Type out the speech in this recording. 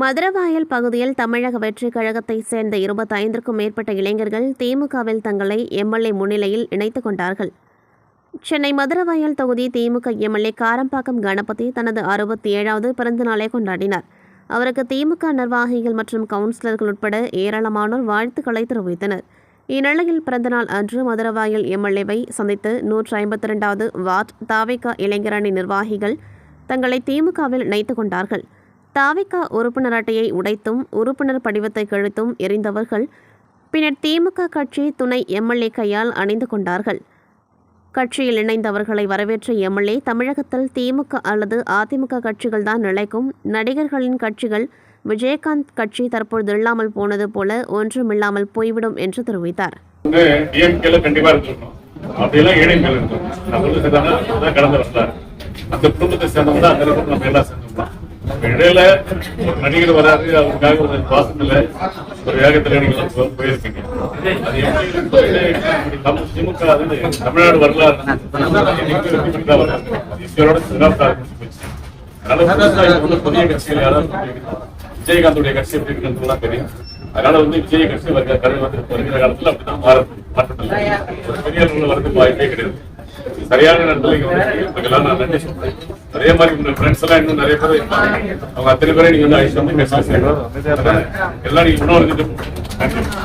மதுரவாயல் பகுதியில் தமிழக வெற்றிக் கழகத்தைச் சேர்ந்த இருபத்தைந்திற்கும் மேற்பட்ட இளைஞர்கள் திமுகவில் தங்களை எம்எல்ஏ முன்னிலையில் இணைத்துக் கொண்டார்கள். சென்னை மதுரவாயல் தொகுதி திமுக எம்எல்ஏ காரம்பாக்கம் கணபதி தனது அறுபத்தி ஏழாவது பிறந்தநாளை கொண்டாடினார். அவருக்கு திமுக நிர்வாகிகள் மற்றும் கவுன்சிலர்கள் உட்பட ஏராளமானோர் வாழ்த்துக்களை தெரிவித்தனர். இந்நிலையில் பிறந்தநாள் அன்று மதுரவாயல் எம்எல்ஏவை சந்தித்து நூற்று ஐம்பத்தி ரெண்டாவது வார்டு தாவேகா இளைஞரணி நிர்வாகிகள் தங்களை திமுகவில் இணைத்துக் கொண்டார்கள். தாவிக உறுப்பினர் அட்டையை உடைத்தும் உறுப்பினர் படிவத்தை கிழித்தும் எரிந்தவர்கள் பின்னர் திமுக கட்சி துணை எம்எல்ஏ கையால் அணிந்து கொண்டார்கள். கட்சியில் இணைந்தவர்களை வரவேற்ற எம்எல்ஏ தமிழகத்தில் திமுக அல்லது அதிமுக கட்சிகள்தான் நிலைக்கும். நடிகர்களின் கட்சிகள் விஜயகாந்த் கட்சி தற்பொழுது இல்லாமல் போனது போல ஒன்றுமில்லாமல் போய்விடும் என்று தெரிவித்தார். அப்படியெல்லாம் ஏழைகள் அந்த குடும்பத்தை சேர்ந்தவங்க தான் அந்த நம்ம எல்லாம் சேர்ந்தோம். இடையில ஒரு நடிகர் வராது அவருக்காக ஒரு பாசம் ஒரு வேகத்துல நீங்க போயிருக்கீங்க. அது எப்படி திமுக அது தமிழ்நாடு வரலாறு வராது. ஈஸ்வரோட அதனால புதிய கட்சியில் யாராவது விஜயகாந்தோடைய கட்சி எப்படி இருக்குன்னு தெரியும். அதனால வந்து விஜய கட்சி வருகிற வருகிற காலத்துல அப்படிதான் மாற மாற்றமில்லை ஒரு பெரிய அளவுல வரதுக்கு வாய்ப்பே கிடையாது. சரியான நேரத்தில் இங்க வந்து இதுக்கெல்லாம் நான் நன்றி சொல்றேன். அதே மாதிரி உங்க ஃப்ரெண்ட்ஸ் எல்லாம் இன்னும் நிறைய பேர் இருப்பாங்க. அவங்க அத்தனை பேரை நீங்க வந்து அழைச்சு வந்து பேச எல்லாம் நீங்க இன்னும் இன்னொரு நன்றி.